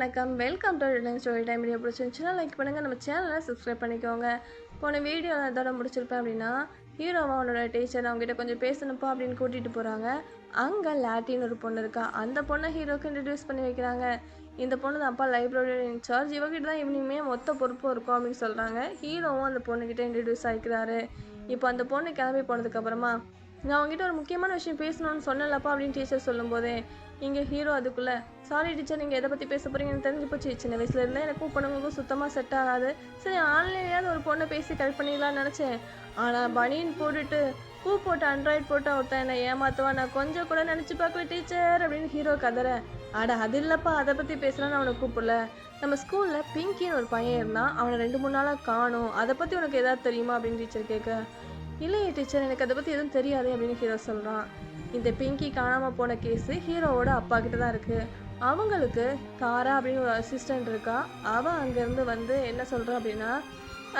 வணக்கம். Welcome to Reliance story time video பிடிச்சிருந்துச்சுன்னா like பண்ணுங்கள் நம்ம சேனலை சப்ஸ்கிரைப் பண்ணிக்கோங்க. போன வீடியோ எதோட முடிச்சிருப்பேன் அப்படின்னா ஹீரோவா அவனோட டீச்சர் அவங்ககிட்ட கொஞ்சம் பேசணுப்பா அப்படின்னு கூட்டிகிட்டு போகிறாங்க அங்கே லாட்டின்னு ஒரு பொண்ணு இருக்கா. அந்த பொண்ணை ஹீரோக்கு இன்ட்ரடியூஸ் பண்ணி வைக்கிறாங்க. இந்த பொண்ணு தான் அப்பா லைப்ரரி இன்சார்ஜ் இவகிட்ட தான் இவனையுமே மொத்த பொறுப்பும் இருக்கும் அப்படின்னு சொல்கிறாங்க ஹீரோவும் அந்த பொண்ணுக்கிட்ட இன்ட்ரடியூஸ் ஆகிக்கிறாரு இப்போ அந்த பொண்ணு கிளம்பி போனதுக்கப்புறமா நான் அவங்ககிட்ட ஒரு முக்கியமான விஷயம் பேசணும்னு சொன்னலப்பா அப்படின்னு டீச்சர் சொல்லும்போதே இங்கே ஹீரோ அதுக்குள்ளே. சாரி டீச்சர் நீங்கள் எதை பற்றி பேச போகிறீங்கன்னு தெரிஞ்சு போச்சு. சின்ன வயசுல இருந்தே எனக்கு பொண்ணுங்களுக்கும் சுத்தமாக செட் ஆகாது. சரி ஆன்லைன்லேயாவது ஒரு பொண்ணை பேசி கரெக்ட் பண்ணிடலாம்னு நினச்சேன். ஆனால் பனியன் போட்டுட்டு பூ போட்டு ஆண்ட்ராய்ட் போட்டு ஒருத்தன் என்னை ஏமாத்துவா நான் கொஞ்சம் கூட நினச்சி பார்க்கல டீச்சர் அப்படின்னு ஹீரோ கதற. ஆட அது இல்லைப்பா. அதை பற்றி பேசலாம்னு அவனை கூப்பிடல. நம்ம ஸ்கூலில் பிங்கின்னு ஒரு பையன் இருந்தான். அவனை ரெண்டு மூணு நாளாக காணும். அதை பற்றி உனக்கு எதாவது தெரியுமா? அப்படின்னு டீச்சர் கேட்க இல்லையே டீச்சர் எனக்கு அதை பற்றி எதுவும் தெரியாது அப்படின்னு ஹீரோ சொல்கிறான் இந்த பிங்கி காணாமல் போன கேஸு ஹீரோவோட அப்பா கிட்ட தான் இருக்குது அவங்களுக்கு காரா அப்படின்னு ஒரு அசிஸ்டண்ட் இருக்கா. அவன் அங்கேருந்து வந்து என்ன சொல்கிறான் அப்படின்னா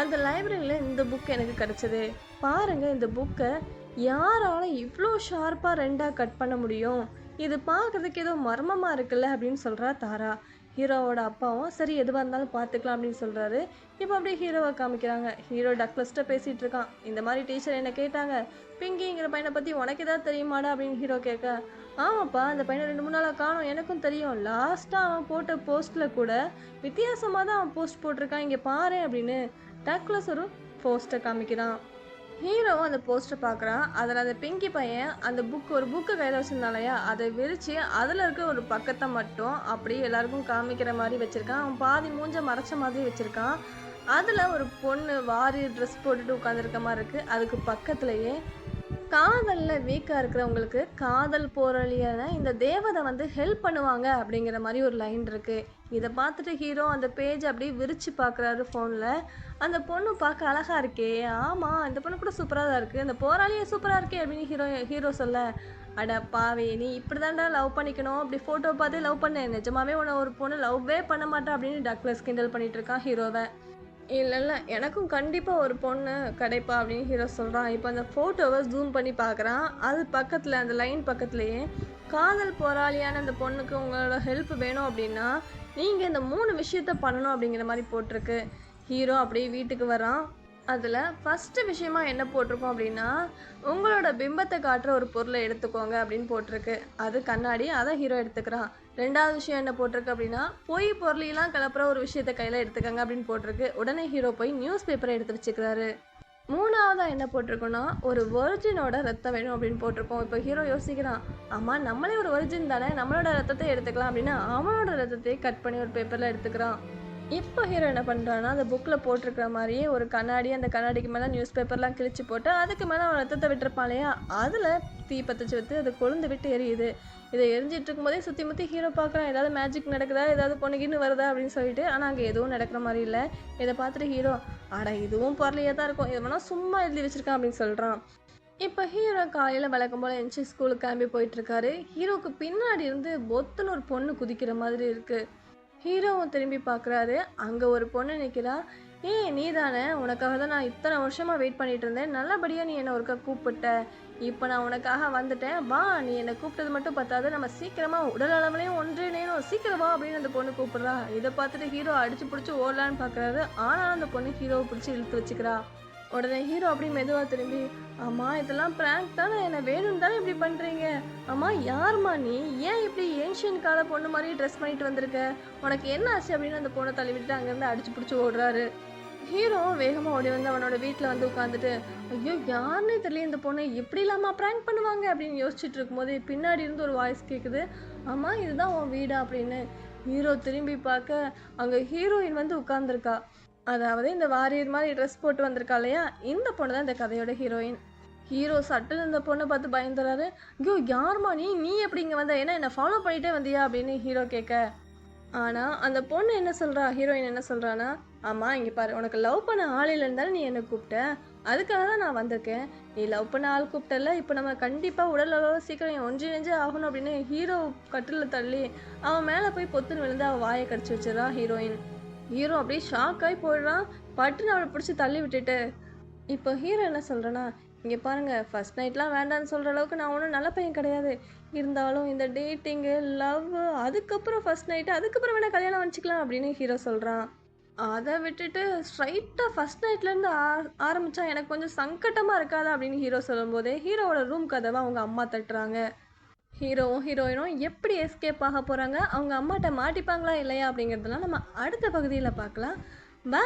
அந்த லைப்ரரியில் இந்த புக் எனக்கு கிடச்சிது. பாருங்கள் இந்த புக்கை யாரால இவ்வளோ ஷார்ப்பாக ரெண்டாக கட் பண்ண முடியும்? இது பார்க்கறதுக்கு ஏதோ மர்மமாக இருக்குல்ல அப்படின்னு சொல்கிறா தாரா. ஹீரோவோட அப்பாவும் சரி எதுவாக இருந்தாலும் பார்த்துக்கலாம் அப்படின்னு சொல்கிறாரு இப்போ அப்படியே ஹீரோவை காமிக்கிறாங்க. ஹீரோ டக்லஸ்ட்டாக பேசிகிட்டு இருக்கான். இந்த மாதிரி டீச்சர் என்னை கேட்டாங்க? பிங்கிங்கிற பையனை பற்றி உனக்கு ஏதாவது தெரியுமாடா? அப்படின்னு ஹீரோ கேட்க ஆமாப்பா அந்த பையனை ரெண்டு மூணு நாளாக காணும். எனக்கும் தெரியும். லாஸ்ட்டாக அவன் போட்ட போஸ்ட்டில் கூட வித்தியாசமாக தான் அவன் போஸ்ட் போட்டிருக்கான். இங்கே பாரு அப்படின்னு டக்லஸ் ஒரு போஸ்ட்டை காமிக்கிறான். ஹீரோவும் அந்த போஸ்டர் பார்க்குறான் அதில் அந்த பிங்கி பையன் அந்த புக் ஒரு புக்கு கையில் வச்சுருந்தாலையா அதை விரித்து அதில் இருக்க ஒரு பக்கத்தை மட்டும் அப்படியே எல்லாருக்கும் காமிக்கிற மாதிரி வச்சுருக்கான். அவன் பாதி மூஞ்ச மறைச்ச மாதிரி வச்சுருக்கான். அதில் ஒரு பொண்ணு வாரி ட்ரெஸ் போட்டுட்டு உட்காந்துருக்க மாதிரி இருக்குது அதுக்கு பக்கத்துலேயே காதலில் வீக்காக இருக்கிறவங்களுக்கு காதல் போராளியான இந்த தேவதை வந்து ஹெல்ப் பண்ணுவாங்க அப்படிங்கிற மாதிரி ஒரு லைன் இருக்குது இதை பார்த்துட்டு ஹீரோ அந்த பேஜ் அப்படியே விரித்து பார்க்குறாரு ஃபோனில் அந்த பொண்ணு பார்க்க அழகாக இருக்கே. ஆமாம் இந்த பொண்ணு கூட சூப்பராக தான் இருக்குது அந்த போராளியே சூப்பராக இருக்கே அப்படின்னு ஹீரோ ஹீரோ சொல்ல. அட பாவே நீ இப்படி தான்டா லவ் பண்ணிக்கணும். அப்படி ஃபோட்டோ பார்த்து லவ் பண்ணேன் நிஜமாவே உன்னை ஒரு பொண்ணு லவ்வே பண்ண மாட்டா அப்படின்னு டக்ளஸ் கிண்டல் பண்ணிகிட்டு இருக்கான் ஹீரோவை இல்லை இல்லை எனக்கும் கண்டிப்பாக ஒரு பொண்ணு கிடைப்பா அப்படின்னு ஹீரோ சொல்கிறான் இப்போ அந்த ஃபோட்டோவை ஜூம் பண்ணி பார்க்குறான். அது பக்கத்தில் அந்த லைன் பக்கத்துலேயே காதல் போராளியான அந்த பொண்ணுக்கு உங்களோட ஹெல்ப் வேணும் அப்படின்னா நீங்கள் இந்த மூணு விஷயத்த பண்ணணும் அப்படிங்கிற மாதிரி போட்டிருக்கு. ஹீரோ அப்படியே வீட்டுக்கு வரான் அதில் ஃபஸ்ட்டு விஷயமா என்ன போட்டிருக்கோம் அப்படின்னா உங்களோட பிம்பத்தை காட்டுற ஒரு பொருளை எடுத்துக்கோங்க அப்படின்னு போட்டிருக்கு. அது கண்ணாடி அதை ஹீரோ எடுத்துக்கிறான். ரெண்டாவது விஷயம் என்ன போட்டிருக்கு அப்படின்னா பொய் பொருளையெல்லாம் கலப்புற ஒரு விஷயத்தை கையில் எடுத்துக்கோங்க அப்படின்னு போட்டிருக்கு. உடனே ஹீரோ போய் நியூஸ் பேப்பரை எடுத்து வச்சுக்கிறாரு. மூணாவதாக என்ன போட்டிருக்கோன்னா ஒரு ஒரிஜினோட ரத்தம் வேணும் அப்படின்னு போட்டிருக்கோம். இப்போ ஹீரோ யோசிக்கிறான் ஆமாம் நம்மளே ஒரு ஒரிஜின் தானே நம்மளோட ரத்தத்தை எடுத்துக்கலாம் அப்படின்னா அவனோட ரத்தத்தை கட் பண்ணி ஒரு பேப்பரில் எடுத்துக்கிறான். இப்போ ஹீரோ என்ன பண்ணுறான்னா அந்த புக்கில் போட்டிருக்கிற மாதிரியே ஒரு கண்ணாடி அந்த கண்ணாடிக்கு மேலே நியூஸ் பேப்பர்லாம் கிழிச்சு போட்டு அதுக்கு மேலே அவன் ரத்தத்தை விட்டுருப்பான் இல்லையா? அதில் தீ பற்றச்சு விட்டு அது கொழுந்து விட்டு எரியுது. இதை எரிஞ்சிட்டு இருக்கும்போதே சுற்றி முற்றி ஹீரோ பார்க்குறான் ஏதாவது மேஜிக் நடக்குதா ஏதாவது பொண்ணுகின்னு வருதா அப்படின்னு சொல்லிட்டு ஆனால் அங்கே எதுவும் நடக்கிற மாதிரி இல்லை. இதை பார்த்துட்டு ஹீரோ அட இதுவும் பொருளையாக தான் இருக்கும். இது வேணால் சும்மா எழுதி வச்சுருக்கான் அப்படின்னு சொல்கிறான் இப்போ ஹீரோ காலையில் வழக்கம் போல் எந்திச்சு ஸ்கூலுக்கு கிளம்பி போயிட்டுருக்காரு ஹீரோவுக்கு பின்னாடி இருந்து பொத்துன்னு ஒரு பொண்ணு குதிக்கிற மாதிரி இருக்குது ஹீரோவும் திரும்பி பார்க்குறாரு. அங்கே ஒரு பொண்ணு நிற்கிறா. ஏய் நீ தானே உனக்காக தான் நான் இத்தனை வருஷமாக வெயிட் பண்ணிகிட்டு இருந்தேன். நல்லபடியாக நீ என்னை ஒருக்கா கூப்பிட்ட. இப்போ நான் உனக்காக வந்துட்டேன். வா நீ என்னை கூப்பிட்டது மட்டும் பத்தாது. நம்ம சீக்கிரமாக உடல் அளவுலையும் ஒன்றிணையணும். சீக்கிரம் வா அப்படின்னு அந்த பொண்ணு கூப்பிட்றா. இதை பார்த்துட்டு ஹீரோ அடிச்சு பிடிச்சி ஓடலான்னு பார்க்குறாரு. ஆனாலும் அந்த பொண்ணு ஹீரோவை பிடிச்சி இழுத்து வச்சுக்கிறா. உடனே ஹீரோ அப்படி மெதுவாக திரும்பி அம்மா இதெல்லாம் ப்ராங்க் தானே? என்ன வேணும் தானே இப்படி பண்ணுறீங்க அம்மா யார்மா நீ? ஏன் இப்படி ஏன்ஷியன் கால பொண்ணு மாதிரி ட்ரெஸ் பண்ணிட்டு வந்திருக்க? உனக்கு என்ன ஆச்சு அப்படின்னு அந்த பொண்ணை தள்ளி விட்டுட்டு அங்கேருந்து அடிச்சு பிடிச்சி ஓடுறாரு. ஹீரோ வேகமாக ஓடி வந்து அவனோட வீட்டில் வந்து உட்காந்துட்டு ஐயோ யாருன்னே தெரியல இந்த பொண்ணை எப்படி இல்லாமல் ப்ராங்க் பண்ணுவாங்க? அப்படின்னு யோசிச்சுட்டு இருக்கும்போது பின்னாடி இருந்து ஒரு வாய்ஸ் கேட்குது அம்மா இதுதான் உன் வீடா? அப்படின்னு. ஹீரோ திரும்பி பார்க்க அங்கே ஹீரோயின் வந்து உட்காந்துருக்கா அதாவது இந்த வாரியர் மாதிரி ட்ரெஸ் போட்டு வந்திருக்கா இல்லையா? இந்த பொண்ணு தான் இந்த கதையோட ஹீரோயின் ஹீரோ சட்டுன்னு இந்த பொண்ணை பார்த்து பயந்துறாரு. ஐயோ யாரும்மா நீ? நீ எப்படி இங்கே வந்த? ஏன்னா என்னை ஃபாலோ பண்ணிட்டே வந்தியா அப்படின்னு ஹீரோ கேட்க. ஆனால் அந்த பொண்ணு என்ன சொல்கிறா ஹீரோயின் என்ன சொல்கிறான்னா ஆமாம் இங்கே பாரு உனக்கு லவ் பண்ண ஆள் இல்லைன்னு நீ என்னை கூப்பிட்ட. அதுக்காக தான் நான் வந்திருக்கேன். நீ லவ் பண்ண ஆள் கூப்பிட்டல இப்போ நம்ம கண்டிப்பாக உடல் அளவு சீக்கிரம் ஒன்றிணைஞ்சே ஆகணும் அப்படின்னு ஹீரோ கட்டில் தள்ளி அவன் மேலே போய் பொத்துன்னு விழுந்து அவன் வாயை கடிச்சு வச்சிடறா ஹீரோயின் ஹீரோ அப்படியே ஷாக் ஆகி போயிடுறான். பட்டுன்னு அவளை பிடிச்சி தள்ளி விட்டுட்டு. இப்போ ஹீரோ என்ன சொல்கிறேன்னா இங்கே பாருங்கள் ஃபஸ்ட் நைட்லாம் வேண்டான்னு சொல்கிற அளவுக்கு நான் ஒன்றும் நல்ல பையன் கிடையாது. இருந்தாலும் இந்த டேட்டிங்கு லவ் அதுக்கப்புறம் ஃபஸ்ட் நைட்டு அதுக்கப்புறம் வேணால் கல்யாணம் வச்சுக்கலாம் அப்படின்னு ஹீரோ சொல்கிறான் அதை விட்டுட்டு ஸ்ட்ரைட்டாக ஃபஸ்ட் நைட்லேருந்து ஆ ஆரம்பித்தா எனக்கு கொஞ்சம் சங்கட்டமாக இருக்காதா அப்படின்னு ஹீரோ சொல்லும்போதே ஹீரோவோட ரூம் கதவை அவங்க அம்மா தட்டுறாங்க. ஹீரோவும் ஹீரோயினும் எப்படி எஸ்கேப் ஆக போகிறாங்க அவங்க அம்மாட்ட மாட்டிப்பாங்களா இல்லையா அப்படிங்கிறதுலாம் நம்ம அடுத்த பகுதியில் பார்க்கலாம். பா